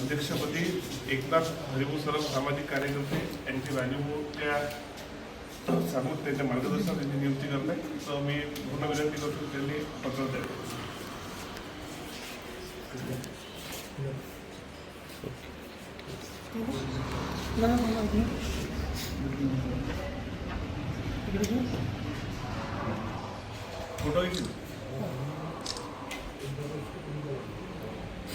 अध्यक्षपदी एकनाथ हरिभाऊ सरफ सामाजिक कार्यकर्ते यांची राजीवच्या सांगून त्यांच्या मार्गदर्शनात त्यांची नियुक्ती करत आहे तर मी पूर्ण विनंती करतो त्यांनी पत्र द्यावं फोटो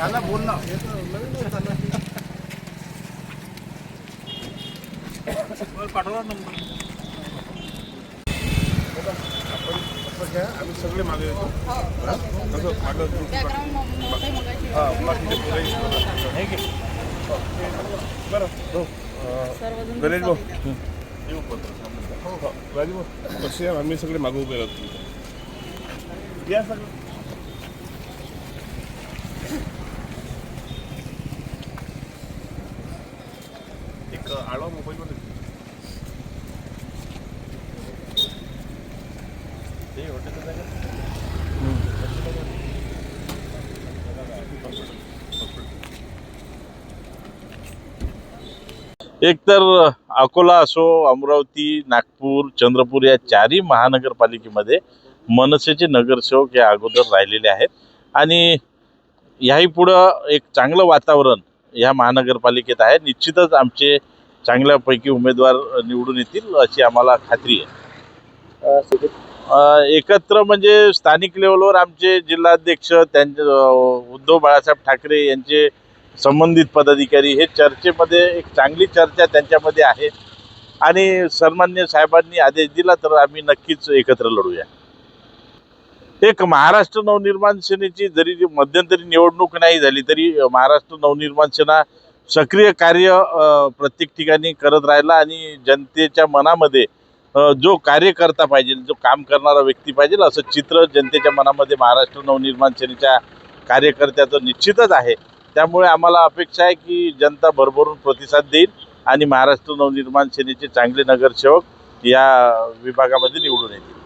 आपण घ्या आम्ही सगळे मागे येतो. हा? कसं? मागं हा बाकीचे पोरंही हे घे. बरं. हो. अं, गणेश भाऊ. येऊ पत्र हो हो राजीव भाऊ. कसे आहे? आम्ही सगळे मागे उभे राहतो. या सगळं. एक आळवा मोबाईलमध्ये ते एकतर अकोला असो अमरावती नागपूर चंद्रपूर या चारही महानगरपालिकेमध्ये मनसेचे नगरसेवक या अगोदर राहिलेले आहेत. आणि याही पुढं एक चांगलं वातावरण या महानगरपालिकेत आहे. निश्चितच आमचे चांगल्यापैकी उमेदवार निवडून येतील अशी आम्हाला खात्री आहे. एकत्र म्हणजे स्थानिक लेवलवर आमचे जिल्हाध्यक्ष त्यांचे उद्धव बाळासाहेब ठाकरे यांचे संबंधित पदाधिकारी हे चर्चेमध्ये एक चांगली चर्चा त्यांच्यामध्ये आहे. आणि सन्मान्य साहेबांनी आदेश दिला तर आम्ही नक्कीच एकत्र लढूया. एक महाराष्ट्र नवनिर्माण सेनेची जरी मध्यंतरी निवडणूक नाही झाली तरी महाराष्ट्र नवनिर्माण सेना सक्रिय कार्य प्रत्येक ठिकाणी करत राहिला आणि जनतेच्या मनामध्ये जो कार्यकर्ता पाहिजे जो काम करणारा व्यक्ती पाहिजे असं चित्र जनतेच्या मनामध्ये महाराष्ट्र नवनिर्माण सेनेच्या कार्यकर्त्याचं निश्चितच आहे. त्यामुळे आम्हाला अपेक्षा आहे की जनता भरभरून प्रतिसाद देईल आणि महाराष्ट्र नवनिर्माण सेनेचे चांगले नगरसेवक या विभागामध्ये निवडून येतील.